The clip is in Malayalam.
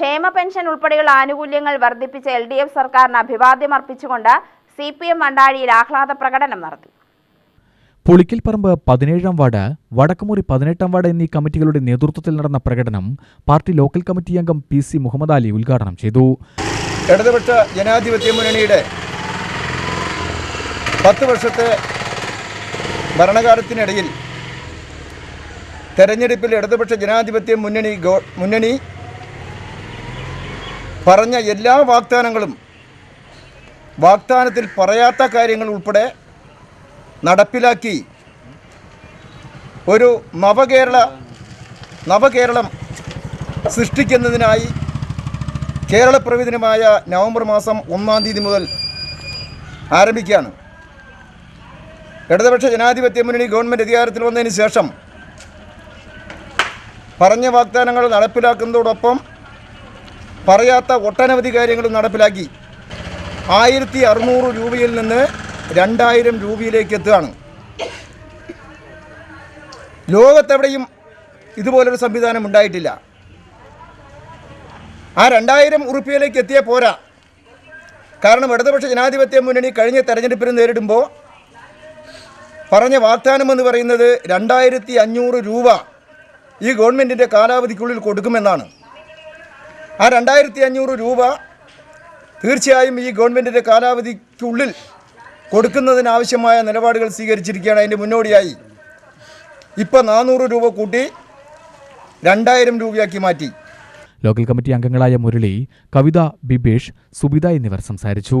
ക്ഷേമ പെൻഷൻ ഉൾപ്പെടെയുള്ള ആനുകൂല്യങ്ങൾ വർദ്ധിപ്പിച്ച എൽ ഡി എഫ് സർക്കാരിന് അഭിവാദ്യം അർപ്പിച്ചുകൊണ്ട് സി പി എം മണ്ടാഴിയിൽ ആഹ്ലാദ പ്രകടനം നടത്തി. പുളിക്കൽപ്പറമ്പ് പതിനേഴാം വാർഡ് വടക്കുമുറി പതിനെട്ടാം വാർഡ് എന്നീ കമ്മിറ്റികളുടെ നേതൃത്വത്തിൽ നടന്ന പ്രകടനം പാർട്ടി ലോക്കൽ കമ്മിറ്റി അംഗം പി സി മുഹമ്മദ് അലി ഉദ്ഘാടനം ചെയ്തു. ഇടതുപക്ഷ ജനാധിപത്യ മുന്നണിയുടെ പത്ത് വർഷത്തെ ഭരണകാലത്തിനിടയിൽ തെരഞ്ഞെടുപ്പിൽ ഇടതുപക്ഷ ജനാധിപത്യ മുന്നണി മുന്നണി പറഞ്ഞ എല്ലാ വാഗ്ദാനങ്ങളും വാഗ്ദാനത്തിൽ പറയാത്ത കാര്യങ്ങൾ ഉൾപ്പെടെ നടപ്പിലാക്കി ഒരു നവകേരള നവകേരളം സൃഷ്ടിക്കുന്നതിനായി കേരളപ്രവിധനമായ നവംബർ മാസം ഒന്നാം തീയതി മുതൽ ആരംഭിക്കുകയാണ്. ഇടതുപക്ഷ ജനാധിപത്യ മുന്നണി ഗവൺമെന്റ് അധികാരത്തിൽ വന്നതിന് ശേഷം പറഞ്ഞ വാഗ്ദാനങ്ങൾ നടപ്പിലാക്കുന്നതോടൊപ്പം പറയാത്ത ഒട്ടനവധി കാര്യങ്ങളും നടപ്പിലാക്കി. ആയിരത്തി അറുന്നൂറ് രൂപയിൽ നിന്ന് രണ്ടായിരം രൂപയിലേക്ക് എത്തുകയാണ്. ലോകത്തെവിടെയും ഇതുപോലൊരു സംവിധാനം ഉണ്ടായിട്ടില്ല. ആ രണ്ടായിരം ഉറുപ്പിയിലേക്ക് എത്തിയ പോരാ. കാരണം ഇടതുപക്ഷ ജനാധിപത്യ മുന്നണി കഴിഞ്ഞ തെരഞ്ഞെടുപ്പിന് നേരിടുമ്പോൾ പറഞ്ഞ വാഗ്ദാനം എന്ന് പറയുന്നത് രണ്ടായിരത്തി അഞ്ഞൂറ് രൂപ ഈ ഗവൺമെന്റിന്റെ കാലാവധിക്കുള്ളിൽ കൊടുക്കുമെന്നാണ്. ആ രണ്ടായിരത്തി അഞ്ഞൂറ് രൂപ തീർച്ചയായും ഈ ഗവൺമെന്റിന്റെ കാലാവധിക്കുള്ളിൽ കൊടുക്കുന്നതിനാവശ്യമായ നിലപാടുകൾ സ്വീകരിച്ചിരിക്കുകയാണ് അതിന്റെ മുന്നോടിയായി. ഇപ്പോൾ നാനൂറ് രൂപ കൂട്ടി രണ്ടായിരം രൂപയാക്കി മാറ്റി. ലോക്കൽ കമ്മിറ്റി അംഗങ്ങളായ മുരളി കവിത ബിബേഷ് സുബിത എന്നിവർ സംസാരിച്ചു.